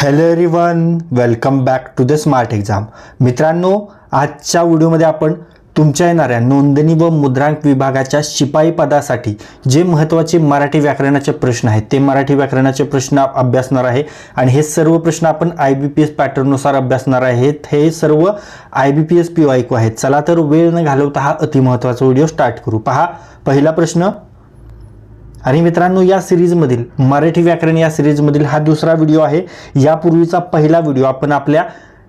Hello everyone welcome back to the smart exam मित्रांनो आजच्या व्हिडिओमध्ये आपण तुमच्या येणाऱ्या नोंदणी व मुद्रांक विभागाच्या शिपाई पदासाठी जे महत्त्वाचे मराठी व्याकरणाचे प्रश्न आहेत ते मराठी व्याकरणाचे प्रश्न अभ्यासणार आहे. आणि हे सर्व प्रश्न आपण आय बी पी एस पॅटर्ननुसार अभ्यासणार आहेत. हे सर्व I B P S P Vaiko आहेत. चला तर वेळ न घालवता हा अतिमहत्त्वाचा व्हिडिओ स्टार्ट करू. पहा पहिला प्रश्न आणि मित्रांनो या सिरीजमधील मराठी व्याकरण या सिरीजमधील हा दुसरा व्हिडिओ आहे. यापूर्वीचा पहिला व्हिडिओ आपण आपल्या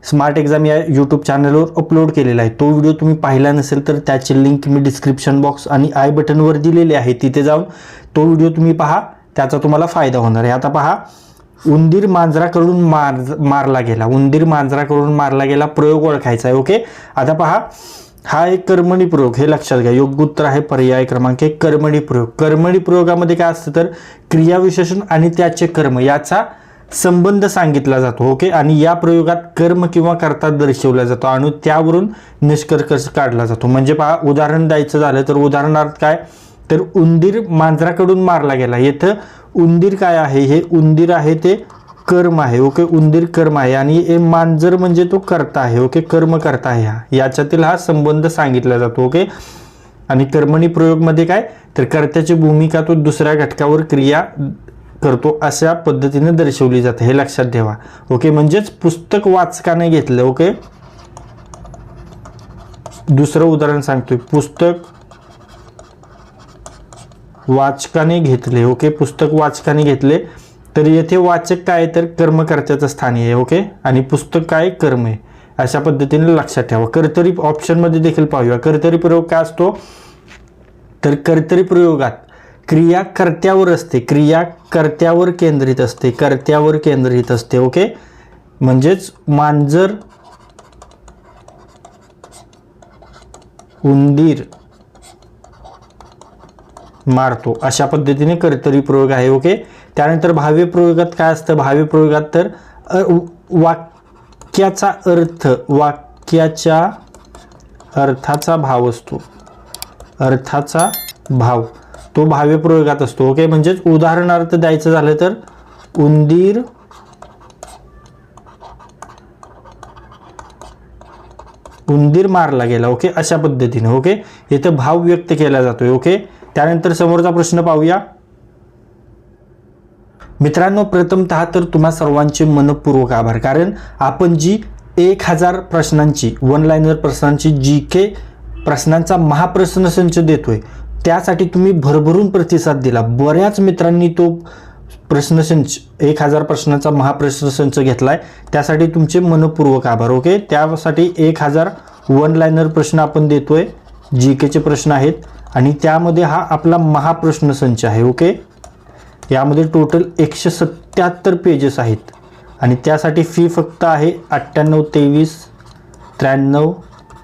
स्मार्ट एक्झाम या यूट्यूब चॅनलवर अपलोड केलेला आहे. तो व्हिडिओ तुम्ही पाहिला नसेल तर त्याची लिंक मी डिस्क्रिप्शन बॉक्स आणि आय बटनवर दिलेली आहे. तिथे जाऊन तो व्हिडिओ तुम्ही पहा. त्याचा तुम्हाला फायदा होणार आहे. आता पहा. उंदीर मांजराकडून मार मारला गेला. उंदीर मांजराकडून मारला गेला. प्रयोग ओळखायचा आहे. ओके आता पहा. हा एक कर्मणी प्रयोग हे लक्षात घ्या. योग्य उत्तर आहे पर्याय क्रमांक एक कर्मणी प्रयोग. कर्मणी प्रयोगामध्ये काय असतं तर क्रियाविशेषण आणि त्याचे कर्म याचा संबंध सांगितला जातो ओके? आणि या प्रयोगात कर्म किंवा कर्ता दर्शवला जातो आणि त्यावरून निष्कर्ष काढला जातो. म्हणजे पहा उदाहरण द्यायचं झालं तर उदाहरणार्थ काय? तर उंदीर मांजराकडून मारला गेला. येथं उंदीर काय आहे? हे उंदीर आहे ते कर्म आहे ओके उंदीर कर्म आहे आणि ए मांजर म्हणजे तो करता आहे ओके कर्म करता आहे हा. याच्यातील हा संबंध सांगितला जातो ओके. आणि कर्मणी प्रयोगमध्ये काय? तर कर्त्याची भूमिका तो दुसऱ्या घटकावर क्रिया करतो अशा पद्धतीने दर्शवली जाते हे लक्षात ठेवा. ओके म्हणजेच पुस्तक वाचकाने घेतलं ओके. दुसरं उदाहरण सांगतोय. पुस्तक वाचकाने घेतले ओके पुस्तक वाचकाने घेतले. तर येथे वाचक काय तर कर्मकर्त्याचं स्थान आहे ओके? आणि पुस्तक काय? कर्म आहे. अशा पद्धतीने लक्षात ठेवा. कर्तरी ऑप्शनमध्ये देखील पाहूया. कर्तरी प्रयोग काय असतो? तर कर्तरी प्रयोगात क्रिया कर्त्यावर असते. क्रिया कर्त्यावर केंद्रित असते. कर्त्यावर केंद्रित असते ओके? म्हणजेच मांजर उंदीर मारतो. अशा पद्धतीने कर्तरी प्रयोग आहे ओके? त्यानंतर भाव्य प्रयोगात काय असतं? भाव्य प्रयोगात तर अ, वाक्याचा अर्थ वाक्याच्या अर्थाचा भाव असतो. अर्थाचा भाव. तो भाव्य प्रयोगात असतो. ओके? म्हणजेच उदाहरणार्थ द्यायचं झालं तर उंदीर उंदीर मारला गेला. ओके? अशा पद्धतीने. ओके? इथं भाव व्यक्त केला जातोय. ओके? त्यानंतर समोरचा प्रश्न पाहूया. मित्रांनो प्रथमतः तर तुम्हा सर्वांचे मनपूर्वक आभार. कारण आपण जी एक हजार प्रश्नांची वन लाईनर प्रश्नांची जी के प्रश्नांचा महाप्रश्न संच देतोय त्यासाठी तुम्ही भरभरून प्रतिसाद दिला. बऱ्याच मित्रांनी तो प्रश्नसंच एक हजार प्रश्नांचा महाप्रश्न संच आहे त्यासाठी तुमचे मनपूर्वक आभार ओके? त्यासाठी एक हजार वन लाईनर प्रश्न आपण देतोय जी केचे प्रश्न आहेत आणि त्यामध्ये हा आपला महाप्रश्न संच आहे ओके? यामध्ये टोटल एकशे सत्याहत्तर पेजेस आहेत. आणि त्यासाठी फी फक्त आहे अठ्ठ्याण्णव तेवीस त्र्याण्णव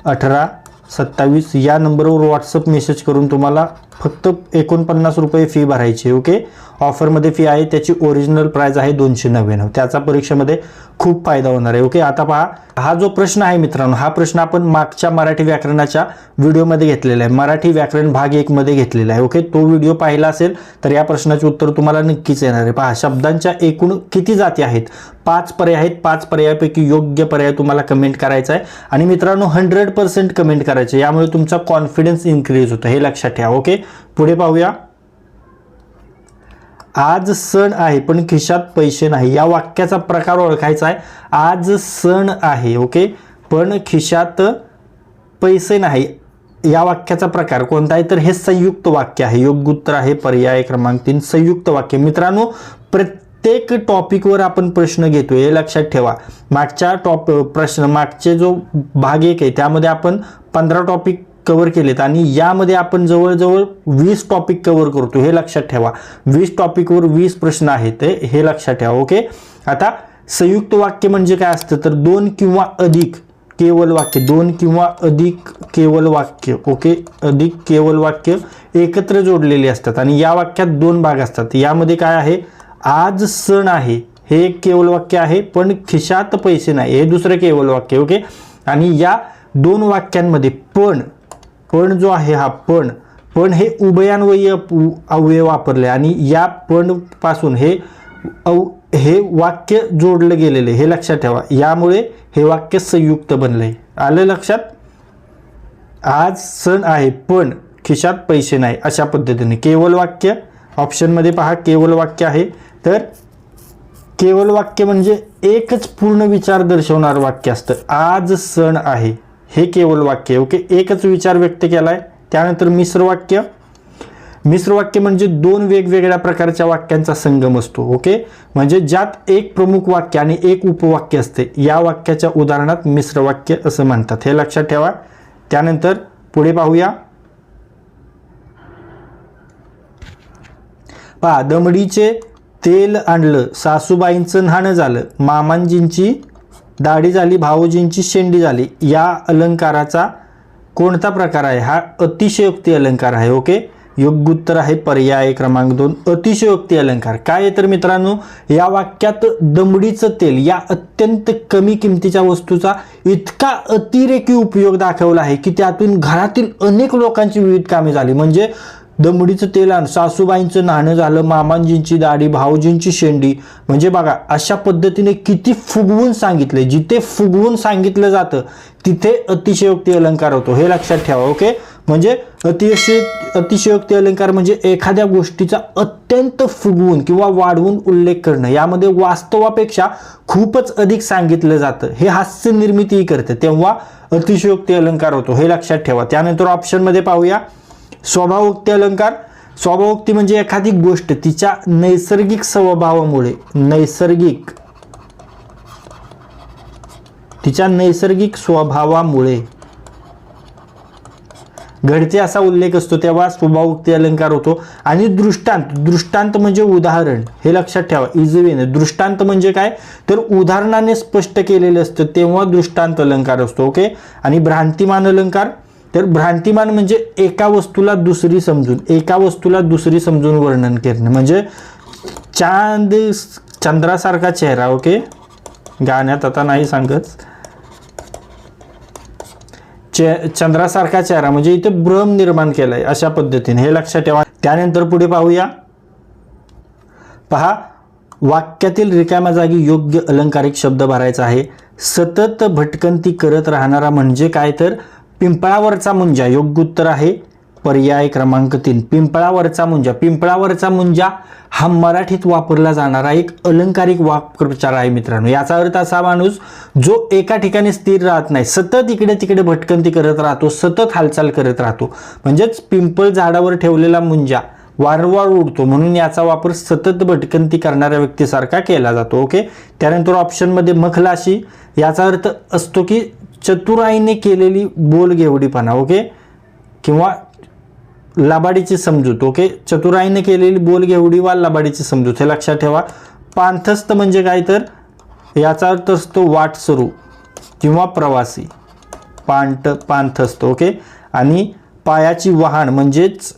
अठरा सत्तावीस या नंबरवर व्हॉट्सअप मेसेज करून तुम्हाला फक्त एकोणपन्नास रुपये फी भरायची आहे, ओके ऑफरमध्ये फी आहे त्याची ओरिजिनल प्राइस आहे दोनशे नव्याण्णव. त्याचा परीक्षेमध्ये खूप फायदा होणार आहे ओके आता पहा हा जो प्रश्न आहे मित्रांनो हा प्रश्न आपण मागच्या मराठी व्याकरणाच्या व्हिडिओमध्ये घेतलेला आहे. मराठी व्याकरण भाग एकमध्ये घेतलेला आहे ओके तो व्हिडिओ पाहिला असेल तर या प्रश्नाचे उत्तर तुम्हाला नक्कीच येणार आहे. पहा शब्दांच्या एकूण किती जाती आहेत? पाच पर्याय आहेत पाच पर्यायापैकी योग्य पर्याय तुम्हाला कमेंट करायचा आहे. आणि मित्रांनो हंड्रेड पर्सेंट कमेंट करायचे यामुळे तुमचा कॉन्फिडन्स इन्क्रीज होतो हे लक्षात ठेवा ओके पुढे पाहूया. आज सण आहे पण खिशात पैसे नाही. या वाक्याचा प्रकार ओळखायचा आहे. आज सण आहे ओके? पण खिशात पैसे नाही. या वाक्याचा प्रकार कोणता आहे? तर हे संयुक्त वाक्य आहे. योग्य उत्तर आहे पर्याय क्रमांक तीन संयुक्त वाक्य. मित्रांनो प्रत्येक टॉपिकवर आपण प्रश्न घेतो हे लक्षात ठेवा. मागच्या टॉप प्रश्न मागचे जो भाग एक आहे त्यामध्ये आपण पंधरा टॉपिक कवर केलेत आणि यामध्ये आपण जवळजवळ वीस टॉपिक कव्हर करतो. हे लक्षात ठेवा. वीस टॉपिकवर वीस प्रश्न आहेत हे- लक्षात ठेवा ओके आता संयुक्त वाक्य म्हणजे काय असतं? तर दोन किंवा अधिक केवल वाक्य. दोन किंवा अधिक केवल वाक्य ओके अधिक केवल वाक्य एकत्र जोडलेली असतात आणि या वाक्यात दोन भाग असतात. यामध्ये काय आहे? आज सण आहे. हे एक केवल वाक्य आहे पण खिशात पैसे नाही. हे दुसरं केवल वाक्य ओके आणि या दोन वाक्यांमध्ये पण पण जो आहे हा पण पण हे उभयान्वयी अप- अव्यय वापरले आणि या पण पासून हे अव हे वाक्य जोडलं गेलेलं आहे. हे लक्षात ठेवा. यामुळे हे वाक्य संयुक्त बनलंय. आलं लक्षात? आज सण आहे पण खिशात पैसे नाही अशा पद्धतीने. केवळ वाक्य ऑप्शनमध्ये पहा केवळ वाक्य आहे. तर केवळ वाक्य म्हणजे एकच पूर्ण विचार दर्शवणारं वाक्य असतं. आज सण आहे. हे केवळ वाक्य आहे ओके? एकच विचार व्यक्त केला आहे त्यानंतर मिश्र वाक्य मिश्र वाक्य म्हणजे दोन वेगवेगळ्या प्रकारच्या वाक्यांचा संगम असतो ओके? म्हणजे ज्यात एक प्रमुख वाक्य आणि एक उपवाक्य असते. या वाक्याच्या उदाहरणात मिश्र वाक्य असं म्हणतात. हे लक्षात ठेवा. त्यानंतर पुढे पाहूया. पहा दमडीचे तेल आणलं सासूबाईंचं न्हाणं झालं मामांजींची दाढी झाली भाऊजींची शेंडी झाली या अलंकाराचा कोणता प्रकार आहे? हा अतिशयोक्ती अलंकार आहे ओके? योग्य उत्तर आहे पर्याय क्रमांक दोन अतिशयोक्ती अलंकार. काय आहे तर मित्रांनो या वाक्यात दमडीचं तेल या अत्यंत कमी किमतीच्या वस्तूचा इतका अतिरेकी उपयोग दाखवला आहे की त्यातून घरातील अनेक लोकांची विविध कामे झाली. म्हणजे दमडीचं तेल आण सासूबाईंचं नाणं झालं मामांजींची दाढी भाऊजींची शेंडी. म्हणजे बघा अशा पद्धतीने किती फुगवून सांगितले जिथे फुगवून सांगितलं जातं तिथे अतिशयोक्ती अलंकार होतो. हे लक्षात ठेवा ओके? म्हणजे अतिशय अतिशयोक्ती अलंकार म्हणजे एखाद्या गोष्टीचा अत्यंत फुगवून किंवा वाढवून उल्लेख करणं. यामध्ये वास्तवापेक्षा खूपच अधिक सांगितलं जातं. हे हास्य निर्मितीही करते. तेव्हा अतिशयोक्ती अलंकार होतो. हे लक्षात ठेवा. त्यानंतर ऑप्शनमध्ये पाहूया. स्वभावोक्ती अलंकार. स्वभावोक्ती म्हणजे एखादी गोष्ट तिच्या नैसर्गिक स्वभावामुळे नैसर्गिक तिच्या नैसर्गिक स्वभावामुळे. घडते असा उल्लेख असतो तेव्हा स्वभावोक्ती अलंकार होतो. आणि दृष्टांत दृष्टांत म्हणजे उदाहरण हे लक्षात ठेवा इजवेन. दृष्टांत म्हणजे काय? तर उदाहरणाने स्पष्ट केलेलं असतं तेव्हा दृष्टांत अलंकार असतो ओके? आणि भ्रांतिमान अलंकार तर भ्रांतिमान म्हणजे एका वस्तूला दुसरी समजून एका वस्तूला दुसरी समजून वर्णन करणे. म्हणजे चांद चंद्रासारखा चेहरा ओके? गाण्यात आता नाही सांगत. चे चंद्रासारखा चेहरा म्हणजे इथे भ्रम निर्माण केलाय अशा पद्धतीने. हे लक्षात ठेवा. त्यानंतर पुढे पाहूया. पहा वाक्यातील रिकाम्या जागी योग्य अलंकारिक शब्द भरायचा आहे. सतत भटकंती करत राहणारा म्हणजे काय तर? पिंपळावरचा मुंजा योग्य उत्तर आहे. पर्याय क्रमांक तीन. पिंपळावरचा मुंजा. पिंपळावरचा मुंजा हा मराठीत वापरला जाणारा एक अलंकारिक वाक्प्रचार आहे मित्रांनो. याचा अर्थ असा माणूस जो एका ठिकाणी स्थिर राहत नाही सतत इकडे तिकडे भटकंती करत राहतो सतत हालचाल करत राहतो. म्हणजेच पिंपळ झाडावर ठेवलेला मुंजा वारंवार उडतो. म्हणून याचा वापर सतत भटकंती करणाऱ्या व्यक्तीसारखा केला जातो. ओके? त्यानंतर ऑप्शनमध्ये मखलाशी. याचा अर्थ असतो की चतुराईने केलेली बोलगेवडीपणा ओके? किंवा लबाडीची समजूत ओके? चतुराईने केलेली बोलगेवडी वा लबाडीची समजूत हे लक्षात ठेवा. पांथस्थ म्हणजे काय तर? याचा अर्थ असतो वाटसरू किंवा प्रवासी. पांट पांथस्थ ओके? आणि पायाची वाहन म्हणजेच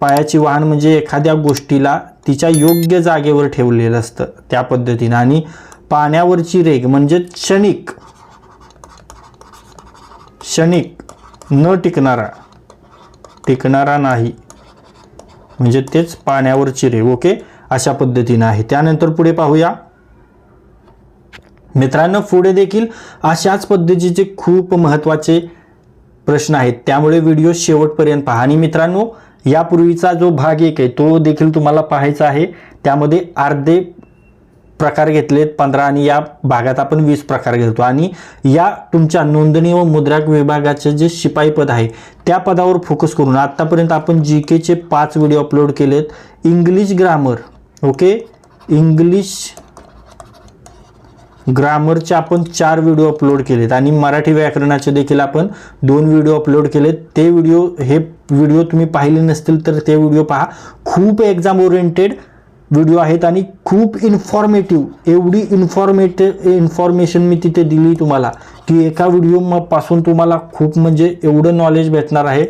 पायाची वाहन म्हणजे एखाद्या गोष्टीला तिच्या योग्य जागेवर ठेवलेलं असतं त्या पद्धतीनं. आणि पाण्यावरची रेग म्हणजे क्षणिक क्षणिक न टिकणारा टिकणारा नाही. म्हणजे तेच पाण्यावर चिरे ओके? अशा पद्धतीनं आहे. त्यानंतर पुढे पाहूया. मित्रांनो पुढे देखील अशाच पद्धतीचे खूप महत्त्वाचे प्रश्न आहेत. त्यामुळे व्हिडिओ शेवटपर्यंत पहा. आणि मित्रांनो यापूर्वीचा जो भाग एक आहे तो देखील तुम्हाला पाहायचा आहे. त्यामध्ये अर्धे प्रकार घेतलेत पंधरा आणि या भागात आपण वीस प्रकार घेतो आणि या तुमच्या नोंदणी व मुद्राक विभागाचे जे शिपाई पद आहे त्या पदावर फोकस करून आत्तापर्यंत आपण जी केचे पाच व्हिडिओ अपलोड केलेत. इंग्लिश ग्रामर ओके इंग्लिश ग्रामरचे आपण चार व्हिडिओ अपलोड केलेत. आणि मराठी व्याकरणाचे देखील आपण दोन व्हिडिओ अपलोड केलेत. ते व्हिडिओ हे व्हिडिओ तुम्ही पाहिले नसतील तर ते व्हिडिओ पहा. खूप एक्झाम ओरिएंटेड व्हिडिओ आहेत आणि खूप इन्फॉर्मेटिव्ह एवढी इन्फॉर्मेट इन्फॉर्मेशन मी तिथे दिली तुम्हाला की एका व्हिडिओ पासून तुम्हाला खूप म्हणजे एवढं नॉलेज भेटणार आहे.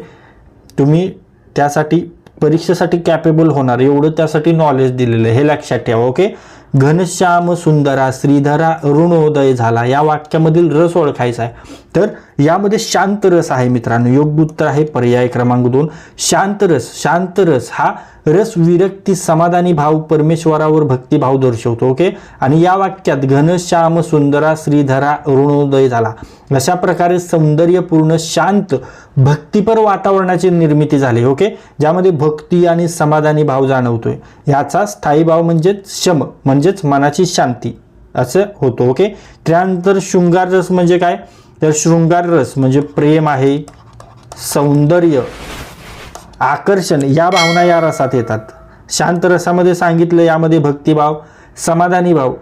तुम्ही त्यासाठी परीक्षेसाठी कॅपेबल होणार एवढं त्यासाठी नॉलेज दिलेलं आहे. हे लक्षात ठेवा ओके घनश्याम सुंदरा श्रीधरा अरुणोदय झाला. या वाक्यामधील रस ओळखायचा आहे. तर यामध्ये शांत रस आहे मित्रांनो. योग्य उत्तर आहे पर्याय क्रमांक दोन. शांत रस. शांत रस हा रस विरक्ती समाधानी भाव परमेश्वरावर भक्तिभाव दर्शवतो ओके? आणि या वाक्यात घनश्याम सुंदरा श्रीधरा अरुणोदय झाला. अशा प्रकारे सौंदर्यपूर्ण शांत भक्तिपर वातावरणाची निर्मिती झाली ओके? ज्यामध्ये भक्ती आणि समाधानी भाव जाणवतोय. याचा स्थायी भाव म्हणजेच शम म्हणजेच मनाची शांती. असं होतो ओके? त्यानंतर शृंगार रस म्हणजे काय? तर शृंगार रस म्हणजे प्रेम आहे सौंदर्य आकर्षण या भावना या रसात येतात. शांत रसामध्ये सांगितलं यामध्ये भक्तिभाव समाधानी भाव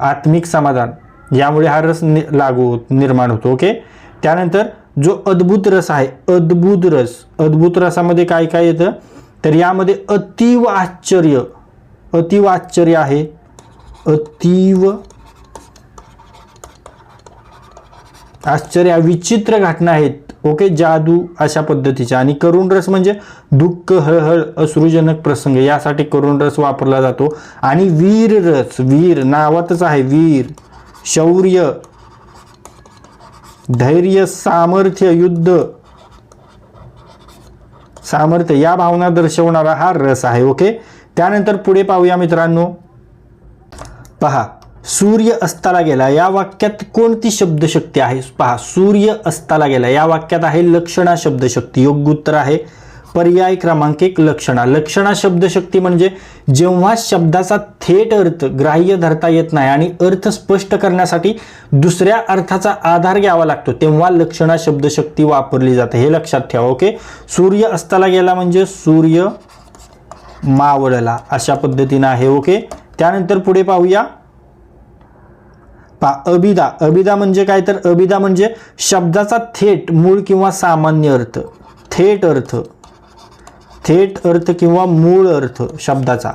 आत्मिक समाधान. यामुळे हा रस नि लागू निर्माण होतो ओके त्यानंतर जो अद्भुत रस आहे अद्भुत रस अद्भुत रसामध्ये काय काय येतं? तर यामध्ये अतीव आश्चर्य अतीव आश्चर्य आहे. अतीव आश्चर्य विचित्र घटना आहेत. ओके जादू अशा पद्धतीच्या. आणि करुण रस म्हणजे दुःख हळहळ असृजनक प्रसंग. यासाठी करुण रस वापरला जातो. आणि वीर रस वीर नावातच आहे वीर. शौर्य धैर्य सामर्थ्य युद्ध. सामर्थ्य या भावना दर्शवणारा हा रस आहे. ओके त्यानंतर पुढे पाहूया मित्रांनो. पहा. सूर्य अस्ताला गेला. या वाक्यात कोणती शब्दशक्ती आहे? पहा सूर्य अस्ताला गेला. या वाक्यात आहे लक्षणा शब्दशक्ती. योग्य उत्तर आहे पर्याय क्रमांक एक लक्षणा. लक्षणा शब्दशक्ती म्हणजे जेव्हा शब्दाचा थेट अर्थ ग्राह्य धरता येत नाही आणि अर्थ स्पष्ट करण्यासाठी दुसऱ्या अर्थाचा आधार घ्यावा लागतो तेव्हा लक्षणा शब्दशक्ती वापरली जाते. हे लक्षात ठेवा ओके? सूर्य अस्ताला गेला म्हणजे सूर्य मावळला. अशा पद्धतीनं आहे ओके? त्यानंतर पुढे पाहूया. पा अभिदा अभिदा म्हणजे काय? तर अभिदा म्हणजे शब्दाचा थेट मूळ किंवा सामान्य अर्थ. थेट अर्थ. थेट अर्थ किंवा मूळ अर्थ शब्दाचा.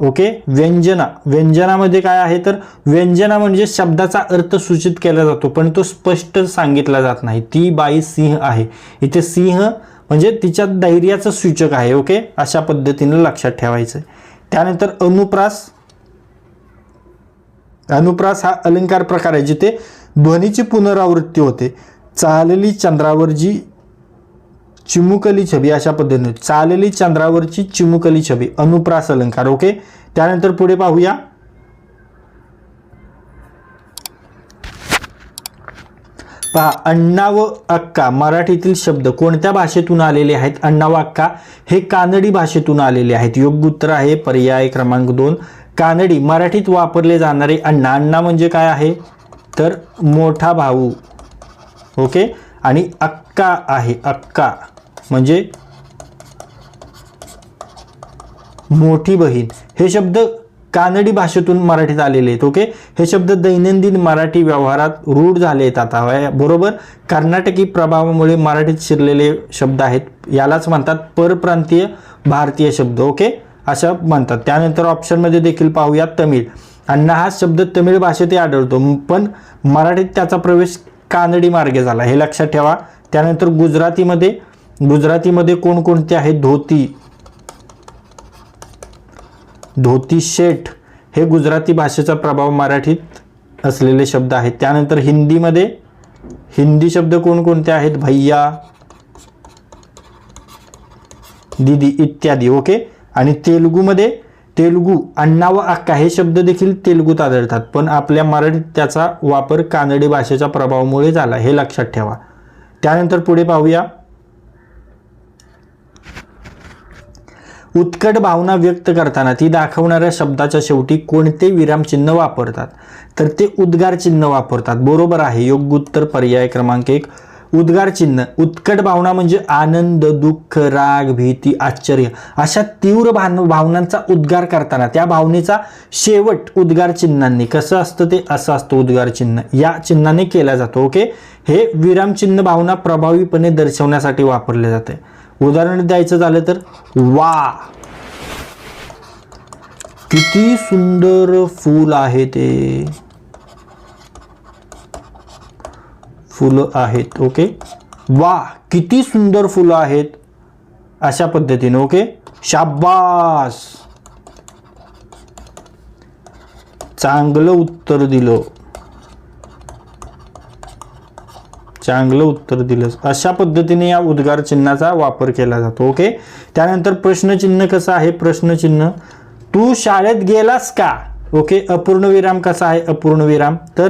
ओके? व्यंजना. व्यंजनामध्ये काय आहे? तर व्यंजना म्हणजे शब्दाचा अर्थ सूचित केला जातो पण तो स्पष्ट सांगितला जात नाही. ती बाई सिंह आहे. इथे सिंह म्हणजे तिच्या धैर्याचं सूचक आहे. ओके? अशा पद्धतीनं लक्षात ठेवायचं त्यानंतर अनुप्रास. अनुप्रास हा अलंकार प्रकार आहे जिथे ध्वनीची पुनरावृत्ती होते. चालली चंद्रावरची चिमुकली छबी अशा पद्धतीने चालली चंद्रावरची चिमुकली छबी अनुप्रास अलंकार ओके? त्यानंतर पुढे पाहूया. पहा अण्णा व अक्का मराठीतील शब्द कोणत्या भाषेतून आलेले आहेत? अण्णा व अक्का हे कानडी भाषेतून आलेले आहेत. योग्य उत्तर आहे पर्याय क्रमांक दोन. कानडी मराठीत वापरले जाणारे अण्णा. अण्णा म्हणजे काय आहे? तर मोठा भाऊ. ओके? आणि अक्का आहे. अक्का म्हणजे मोठी बहीण. हे शब्द कानडी भाषेतून मराठीत आलेले आहेत. ओके? हे शब्द दैनंदिन मराठी व्यवहारात रूढ झाले आहेत आता. बरोबर? कर्नाटकी प्रभावामुळे मराठीत शिरलेले शब्द आहेत. यालाच म्हणतात परप्रांतीय भारतीय शब्द. ओके? अशा म्हणतात. त्यानंतर ऑप्शनमध्ये देखील पाहूया तमिळ. अण्णा हा शब्द तमिळ भाषेतही आढळतो. पण मराठीत त्याचा प्रवेश कानडी मार्गे झाला. हे लक्षात ठेवा. त्यानंतर गुजरातीमध्ये गुजरातीमध्ये कोणकोणते आहेत? धोती. धोती शेठ. हे गुजराती भाषेचा प्रभाव मराठीत असलेले शब्द आहेत. त्यानंतर हिंदीमध्ये हिंदी शब्द कोणकोणते आहेत? भैया दीदी इत्यादी. ओके? आणि तेलुगूमध्ये तेलुगू अण्णा व अक्का हे शब्द देखील तेलुगूत आढळतात. पण आपल्या मराठीत त्याचा वापर कानडी भाषेच्या प्रभावामुळे झाला हे लक्षात ठेवा. त्यानंतर पुढे पाहूया. उत्कट भावना व्यक्त करताना ती दाखवणाऱ्या शब्दाच्या शेवटी कोणते विरामचिन्ह वापरतात? तर ते उद्गार चिन्ह वापरतात. बरोबर आहे. योग्य उत्तर पर्याय क्रमांक एक उद्गार चिन्ह उत्कट भावना म्हणजे आनंद दुःख राग भीती आश्चर्य अशा तीव्र भान भावनांचा उद्गार करताना त्या भावनेचा शेवट उद्गार चिन्हांनी. कसं असतं ते? असं असतं उद्गार चिन्ह. या चिन्हाने केला जातो ओके? हे विरामचिन्ह भावना प्रभावीपणे दर्शवण्यासाठी वापरले जाते. उदाहरण द्यायचं झालं तर वा! किती सुंदर फूल आहे ते. फुलं आहेत ओके? वा किती सुंदर फुलं आहेत. अशा पद्धतीने ओके? शाबास चांगलं उत्तर दिलं. चांगलं उत्तर दिलंस अशा पद्धतीने या उद्गार चिन्हाचा वापर केला जातो ओके? त्यानंतर प्रश्नचिन्ह कसं आहे? प्रश्नचिन्ह तू शाळेत गेलास का? ओके? अपूर्ण विराम कसा आहे? अपूर्ण विराम तर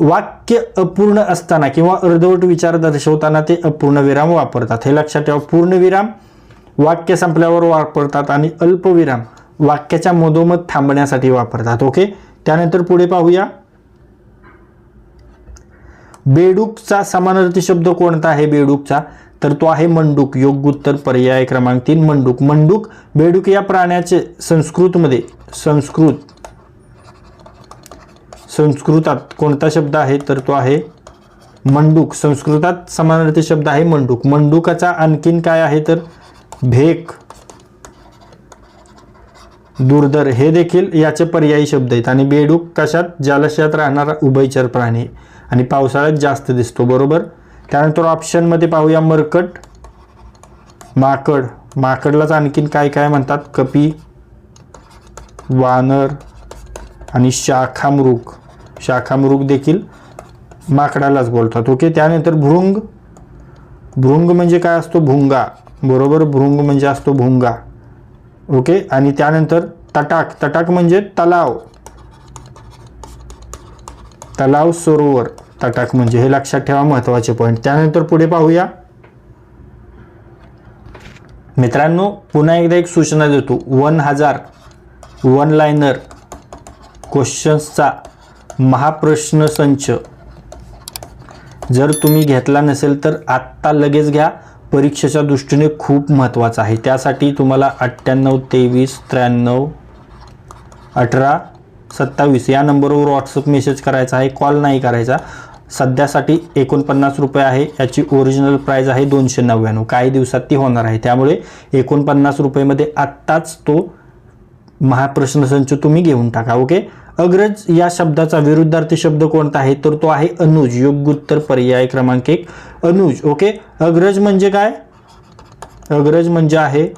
वाक्य अपूर्ण असताना किंवा अर्धवट विचार दर्शवताना ते अपूर्ण विराम वापरतात. हे लक्षात ठेवा पूर्ण विराम वाक्य संपल्यावर वापरतात आणि अल्पविराम वाक्याच्या मधोमध थांबण्यासाठी वापरतात. ओके त्यानंतर पुढे पाहूया. बेडूकचा समानार्थी शब्द कोणता आहे बेडूकचा? तर तो आहे मंडूक. योग्य उत्तर पर्याय क्रमांक तीन मंडूक. मंडूक बेडूक या प्राण्याचे संस्कृतमध्ये संस्कृत संस्कृतात कोणता शब्द आहे तर तो आहे मंडूक. संस्कृतात समानार्थी शब्द आहे मंडूक. मंडूकाचा आणखीन काय आहे तर भेक दुर्धर हे देखील याचे पर्यायी शब्द आहेत. आणि बेडूक कशात? जलाशयात राहणारा उभयचर प्राणी. आणि पावसाळ्यात जास्त दिसतो. बरोबर? त्यानंतर ऑप्शनमध्ये पाहूया मरकट माकड. माकडलाच आणखीन काय काय म्हणतात? कपी वानर आणि शाखामृग. शाखामृग देखील माकडालाच बोलतात. ओके? त्यानंतर भृंग. भृंग म्हणजे काय असतो? भुंगा. बरोबर? भृंग म्हणजे असतो भुंगा. ओके? आणि त्यानंतर तटाक. तटाक म्हणजे तलाव. तलाव सरोवर. तटाक म्हणजे हे लक्षात ठेवा महत्त्वाचे पॉईंट त्यानंतर पुढे पाहूया. मित्रांनो पुन्हा एकदा एक सूचना देतो. वन हजार. One liner. क्वेश्चन्सचा महाप्रश्न संच जर तुम्ही घेतला नसेल तर आत्ता लगेच घ्या. परीक्षेच्या दृष्टीने खूप महत्त्वाचं आहे. त्यासाठी तुम्हाला अठ्ठ्याण्णव तेवीस त्र्याण्णव अठरा सत्तावीस या नंबरवर व्हॉट्सअप मेसेज करायचा आहे. कॉल नाही करायचा. सध्यासाठी एकोणपन्नास रुपये आहे. याची ओरिजिनल प्राईज आहे दोनशे नव्याण्णव. काही दिवसात ती होणार आहे. त्यामुळे एकोणपन्नास रुपयेमध्ये आत्ताच तो महाप्रश्नसंच तुम्ही घेऊन टाका. ओके अग्रज या शब्दाचा विरुद्धार्थी शब्द कोणता आहे? तर तो आहे अनुज. योग्य उत्तर पर्याय क्रमांक एक. अनुज ओके अग्रज म्हणजे काय? अग्रज म्हणजे आहे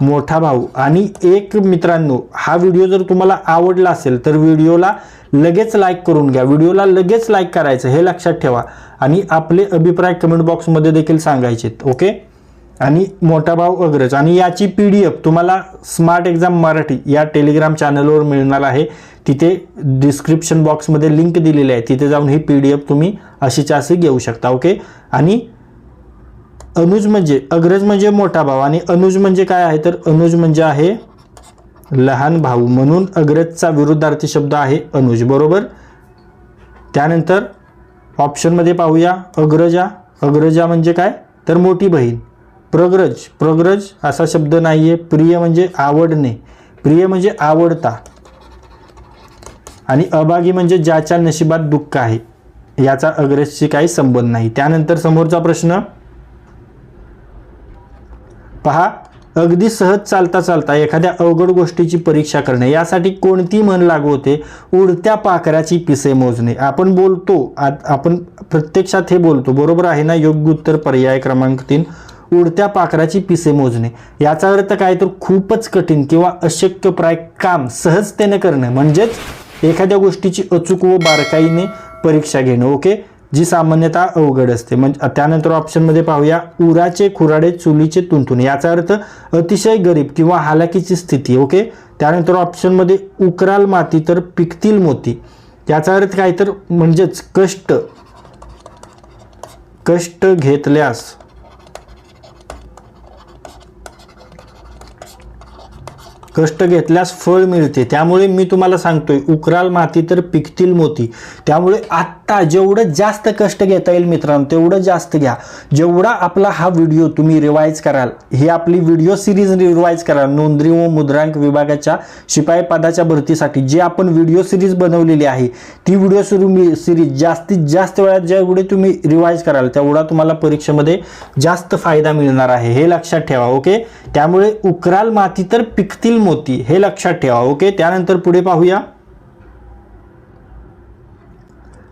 मोठा भाऊ. आणि एक मित्रांनो हा व्हिडिओ जर तुम्हाला आवडला असेल तर व्हिडिओला लगेच लाईक करून घ्या. व्हिडिओला लगेच लाईक करायचं हे लक्षात ठेवा. आणि आपले अभिप्राय कमेंट बॉक्समध्ये देखील सांगायचेत ओके आणि मोठा भाऊ अग्रज. आणि याची पी डी एफ तुम्हाला स्मार्ट एक्झाम मराठी या टेलिग्राम चॅनलवर मिळणार आहे. तिथे डिस्क्रिप्शन बॉक्समध्ये लिंक दिलेली आहे. तिथे जाऊन ही पी डी एफ तुम्ही अशीच्या अशी घेऊ शकता ओके आणि अनुज म्हणजे अग्रज म्हणजे मोठा भाऊ आणि अनुज म्हणजे काय आहे? तर अनुज म्हणजे आहे लहान भाऊ म्हणून अग्रजचा विरुद्धार्थी शब्द आहे अनुज बरोबर? त्यानंतर ऑप्शनमध्ये पाहूया अग्रजा. अग्रजा म्हणजे काय? तर मोठी बहीण. प्रग्रज प्रग्रज असा शब्द नाही आहे प्रिय म्हणजे आवडणे. प्रिय म्हणजे आवडता. आणि अभागी म्हणजे ज्याच्या नशिबात दुःख आहे. याचा अग्रजशी काही संबंध नाही. त्यानंतर समोरचा प्रश्न. पहा अगदी सहज चालता चालता एखाद्या अवघड गोष्टीची परीक्षा करणे. यासाठी कोणती म्हण लागू होते? उडत्या पाखराची पिसे मोजणे. आपण बोलतो आपण प्रत्यक्षात हे बोलतो. बरोबर आहे ना? योग्य उत्तर पर्याय क्रमांक तीन. उडत्या पाखराची पिसे मोजणे. याचा अर्थ काय तर खूपच कठीण किंवा अशक्यप्राय काम सहजतेने करणे. म्हणजेच एखाद्या गोष्टीची अचूक व बारकाईने परीक्षा घेणं ओके? जी सामान्यतः अवघड असते. म्हणजे त्यानंतर ऑप्शनमध्ये पाहूया. उराचे खुराडे चुलीचे तुंतुणे याचा अर्थ अतिशय गरीब किंवा हालाकीची स्थिती ओके? त्यानंतर ऑप्शनमध्ये उकराल माती तर पिकतील मोती. याचा अर्थ काय तर म्हणजेच कष्ट. कष्ट घेतल्यास कष्ट घेतल्यास फळ मिळते. त्यामुळे मी तुम्हाला सांगतोय उकराल माती तर पिकतील मोती. त्यामुळे आत्ता जेवढं जास्त कष्ट घेता येईल मित्रांनो तेवढं जास्त घ्या. जेवढा आपला हा व्हिडिओ तुम्ही रिवाईज कराल ही आपली व्हिडिओ सिरीज रिवाईज कराल नोंदणी व मुद्रांक विभागाच्या शिपाई पदाच्या भरतीसाठी जी आपण व्हिडिओ सिरीज बनवलेली आहे ती व्हिडिओ सुरू मी सिरीज जास्तीत जास्त वेळात जेवढे तुम्ही रिवाईज कराल तेवढा तुम्हाला परीक्षेमध्ये जास्त फायदा मिळणार आहे. हे लक्षात ठेवा ओके त्यामुळे उकराल माती तर पिकतील मोती हे लक्षात ठेवा ओके? त्यानंतर पुढे पाहूया.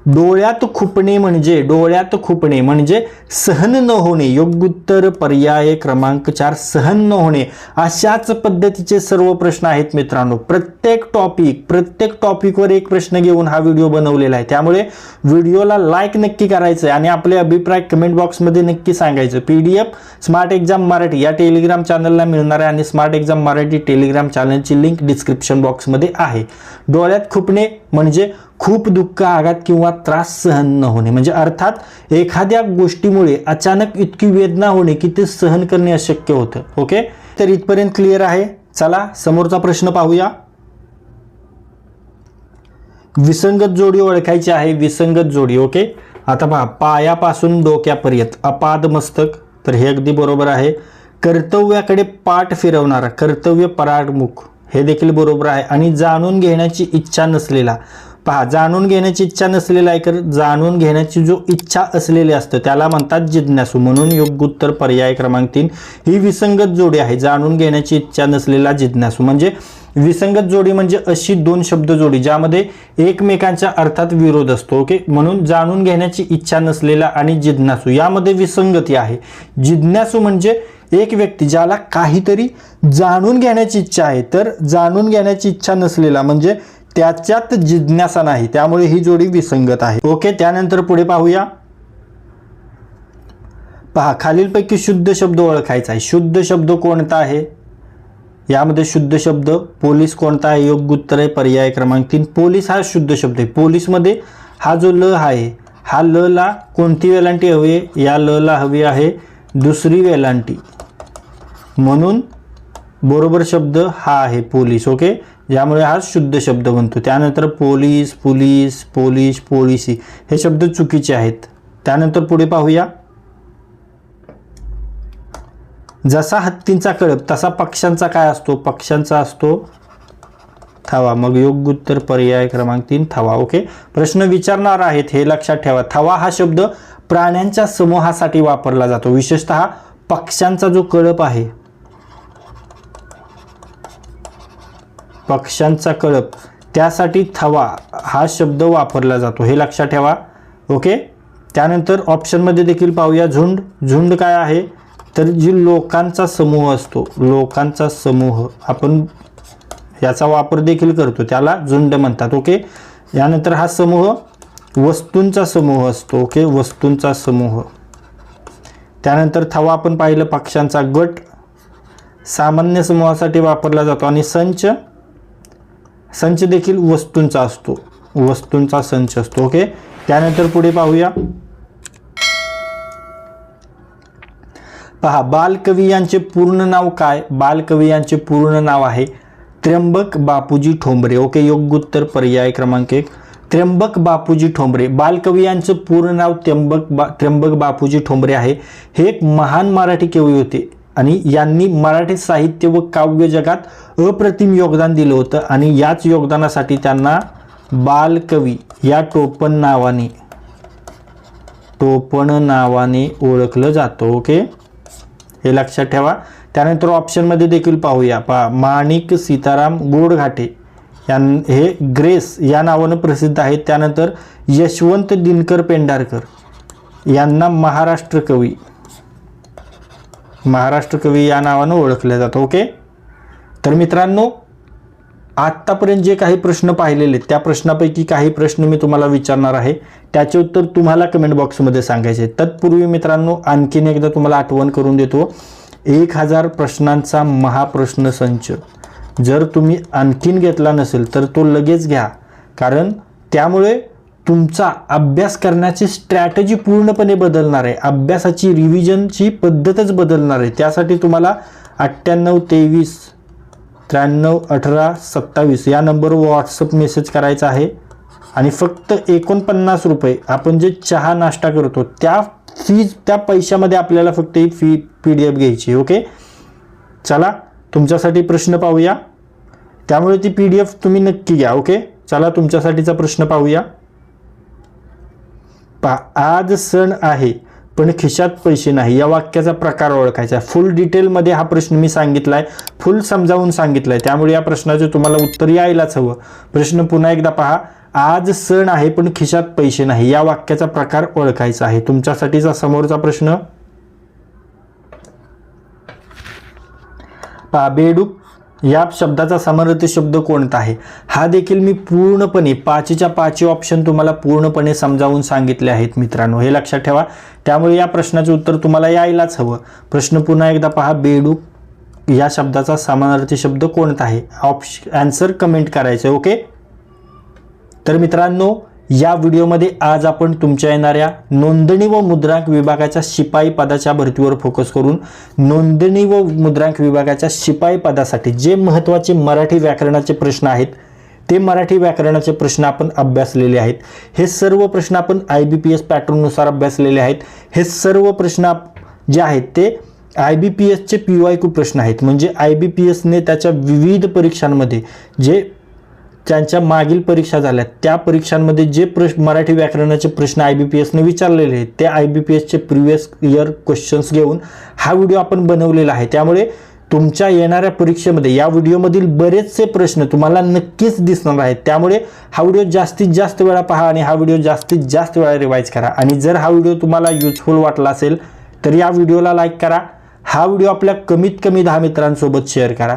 डोळ्यात खुपणे म्हणजे डोळ्यात खुपणे म्हणजे सहन न होणे. योग्य उत्तर पर्याय क्रमांक चार सहन न होणे. अशाच पद्धतीचे सर्व प्रश्न आहेत मित्रांनो. प्रत्येक टॉपिक प्रत्येक टॉपिकवर एक प्रश्न घेऊन हा व्हिडिओ बनवलेला आहे. त्यामुळे व्हिडिओला लाईक नक्की करायचं आहे आणि आपले अभिप्राय कमेंट बॉक्समध्ये नक्की सांगायचं P D F smart exam Marathi या टेलिग्राम चॅनलला मिळणार आहे आणि स्मार्ट एक्झाम मराठी टेलिग्राम चॅनलची लिंक डिस्क्रिप्शन बॉक्समध्ये आहे. डोळ्यात खुपणे म्हणजे खूप दुःख आघात किंवा त्रास सहन न होणे. म्हणजे अर्थात एखाद्या गोष्टीमुळे अचानक इतकी वेदना होणे की ते सहन करणे अशक्य होतं. ओके? तर इथपर्यंत क्लिअर आहे. चला समोरचा प्रश्न पाहूया. विसंगत जोडी ओळखायची आहे. विसंगत जोडी ओके? आता पहा पायापासून डोक्यापर्यंत. अपाद मस्तक. तर हे अगदी बरोबर आहे. कर्तव्याकडे पाठ फिरवणारा कर्तव्य पराडमुख हे देखील बरोबर आहे. आणि जाणून घेण्याची इच्छा नसलेला पहा जाणून घेण्याची इच्छा नसलेला आहे तर जाणून घेण्याची जो इच्छा असलेली असतं त्याला म्हणतात जिज्ञासू. म्हणून योग्य उत्तर पर्याय क्रमांक तीन ही विसंगत जोडी आहे. जाणून घेण्याची इच्छा नसलेला जिज्ञासू. म्हणजे विसंगत जोडी म्हणजे अशी दोन शब्द जोडी ज्यामध्ये एकमेकांच्या अर्थात विरोध असतो ओके? म्हणून जाणून घेण्याची इच्छा नसलेला आणि जिज्ञासू. यामध्ये विसंगती आहे. जिज्ञासू म्हणजे एक व्यक्ती ज्याला काहीतरी जाणून घेण्याची इच्छा आहे तर जाणून घेण्याची इच्छा नसलेला म्हणजे त्याच्यात जिज्ञासा नाही त्यामुळे ही जोडी विसंगत आहे. ओके त्यानंतर पुढे पाहूया. पहा खालीलपैकी शुद्ध शब्द ओळखायचा आहे. शुद्ध शब्द कोणता आहे? यामध्ये शुद्ध शब्द पोलीस कोणता आहे? योग्य उत्तर आहे पर्याय क्रमांक तीन. पोलीस हा शुद्ध शब्द आहे. पोलीसमध्ये हा जो ल आहे हा ल ला कोणती वेलांटी हवी आहे? या ल ला हवी आहे दुसरी वेलांटी. म्हणून बरोबर शब्द हा आहे पोलीस ओके? ज्यामुळे हा शुद्ध शब्द बनतो. त्यानंतर पोलीस पोलीस पोलीस पोलिसी हे शब्द चुकीचे आहेत. त्यानंतर पुढे पाहूया. जसा हत्तींचा कळप तसा पक्ष्यांचा काय असतो? पक्ष्यांचा असतो थवा. मग योग्य उत्तर पर्याय क्रमांक तीन थवा ओके? प्रश्न विचारणार आहेत हे लक्षात ठेवा. थवा हा शब्द प्राण्यांच्या समूहासाठी वापरला जातो. विशेषतः पक्ष्यांचा जो कळप आहे. पक्ष्यांचा कळप. त्यासाठी थवा हा शब्द वापरला जातो. हे लक्षात ठेवा. ओके? त्यानंतर ऑप्शनमध्ये देखील पाहूया. झुंड. झुंड काय आहे? तर जी लोकांचा समूह असतो. लोकांचा समूह. आपण याचा वापर देखील करतो. त्याला झुंड म्हणतात. ओके? यानंतर हा समूह वस्तूंचा समूह असतो ओके? वस्तूंचा समूह. त्यानंतर थवा आपण पाहिलं पक्ष्यांचा गट. सामान्य समूहासाठी वापरला जातो. आणि संच. संच देखील वस्तूंचा असतो. वस्तूंचा संच असतो ओके? त्यानंतर पुढे पाहूया. पहा बालकवी यांचे पूर्ण नाव काय? बालकवी यांचे पूर्ण नाव आहे त्र्यंबक बापूजी ठोंबरे ओके? योग्य उत्तर पर्याय क्रमांक एक. त्र्यंबक बापूजी ठोंबरे. बालकवी यांचं पूर्ण नाव त्र्यंबक बा त्र्यंबक बापूजी ठोंबरे आहे. हे एक महान मराठी कवी होते आणि यांनी मराठी साहित्य व काव्य जगात अप्रतिम योगदान दिलं होतं आणि याच योगदानासाठी त्यांना बालकवी या टोपण नावाने टोपण नावाने ओळखलं जातं ओके? हे लक्षात ठेवा. त्यानंतर ऑप्शनमध्ये देखील पाहूया. पहा माणिक सीताराम गोडघाटे. यां हे ग्रेस या नावानं प्रसिद्ध आहेत त्यानंतर यशवंत दिनकर पेंढारकर यांना महाराष्ट्र कवी. महाराष्ट्र कवी या नावानं ओळखलं जातं ओके? तर मित्रांनो आत्तापर्यंत जे काही प्रश्न पाहिलेले आहेत, त्या प्रश्नापैकी काही प्रश्न मी तुम्हाला विचारणार आहे. त्याचे उत्तर तुम्हाला कमेंट बॉक्समध्ये सांगायचे तत्पूर्वी मित्रांनो आणखीन एकदा तुम्हाला आठवण करून देतो. एक हजार प्रश्नांचा महाप्रश्न संच. जर तुम्ही आणखीन घेतला नसेल तर तो लगेच घ्या. कारण त्यामुळे तुमचा अभ्यास करण्याची स्ट्रॅटेजी पूर्णपणे बदलणार आहे. अभ्यासाची रिव्हिजनची पद्धतच बदलणार आहे. त्यासाठी तुम्हाला अठ्ठ्याण्णव तेवीस त्र्याण्णव अठरा सत्तावीस या नंबरवर व्हॉट्सअप मेसेज करायचा आहे. आणि फक्त एकोणपन्नास रुपये आपण जे चहा नाश्ता करतो त्या फीज त्या पैशामध्ये आपल्याला फक्त ही फी पी डी एफ घ्यायची ओके चला तुमच्यासाठी प्रश्न पाहूया. त्यामुळे ती पी डी एफ तुम्ही नक्की घ्या ओके चला तुमच्यासाठीचा प्रश्न पाहूया. पा आज सण आहे पण खिशात पैसे नाही. या वाक्याचा प्रकार ओळखायचा आहे. फुल डिटेलमध्ये हा प्रश्न मी सांगितला आहे फुल समजावून सांगितलाय. आहे त्यामुळे या प्रश्नाचं तुम्हाला उत्तर यायलाच हवं. प्रश्न पुन्हा एकदा पहा. आज सण आहे पण खिशात पैसे नाही. या वाक्याचा प्रकार ओळखायचा आहे. तुमच्यासाठीचा समोरचा प्रश्न. पहा बेडूक या शब्दाचा समानार्थी शब्द कोणता आहे? हा देखील मी पूर्णपणे पाचीच्या पाचवी ऑप्शन तुम्हाला पूर्णपणे समजावून सांगितले आहेत मित्रांनो. हे लक्षात ठेवा. त्यामुळे या प्रश्नाचं उत्तर तुम्हाला यायलाच हवं. प्रश्न पुन्हा एकदा पहा. बेडूक या शब्दाचा समानार्थी शब्द कोणता आहे? ऑप्श आन्सर कमेंट करायचं ओके तर मित्रांनो या व्हिडिओमध्ये आज आपण तुमच्या येणाऱ्या नोंदणी व मुद्रांक विभागाच्या शिपाई पदाच्या भरतीवर फोकस करून नोंदणी व मुद्रांक विभागाच्या शिपाई पदासाठी जे महत्त्वाचे मराठी व्याकरणाचे प्रश्न आहेत ते मराठी व्याकरणाचे प्रश्न आपण अभ्यासलेले आहेत. हे सर्व प्रश्न आपण आय बी पी एस पॅटर्ननुसार अभ्यासलेले आहेत. हे सर्व प्रश्न जे आहेत ते आय बी पी एसचे पी वाय क्यू प्रश्न आहेत. म्हणजे आय बी पी एसने त्याच्या विविध परीक्षांमध्ये जे त्यांच्या मागील परीक्षा झाल्या त्या परीक्षांमध्ये जे प्रश्न मराठी व्याकरणाचे प्रश्न आय बी पी एसने विचारलेले आहेत ते आय बी पी एसचे प्रिव्हियस इयर क्वेश्चन्स घेऊन हा व्हिडिओ आपण बनवलेला आहे. त्यामुळे तुमच्या येणाऱ्या परीक्षेमध्ये या व्हिडिओमधील बरेचसे प्रश्न तुम्हाला नक्कीच दिसणार आहेत. त्यामुळे हा व्हिडिओ जास्तीत जास्त वेळा पहा आणि हा व्हिडिओ जास्तीत जास्त वेळा रिवाईज करा. आणि जर हा व्हिडिओ तुम्हाला युजफुल वाटला असेल तर या व्हिडिओला लाईक करा. हा व्हिडिओ आपल्या कमीत कमी दहा मित्रांसोबत शेअर करा.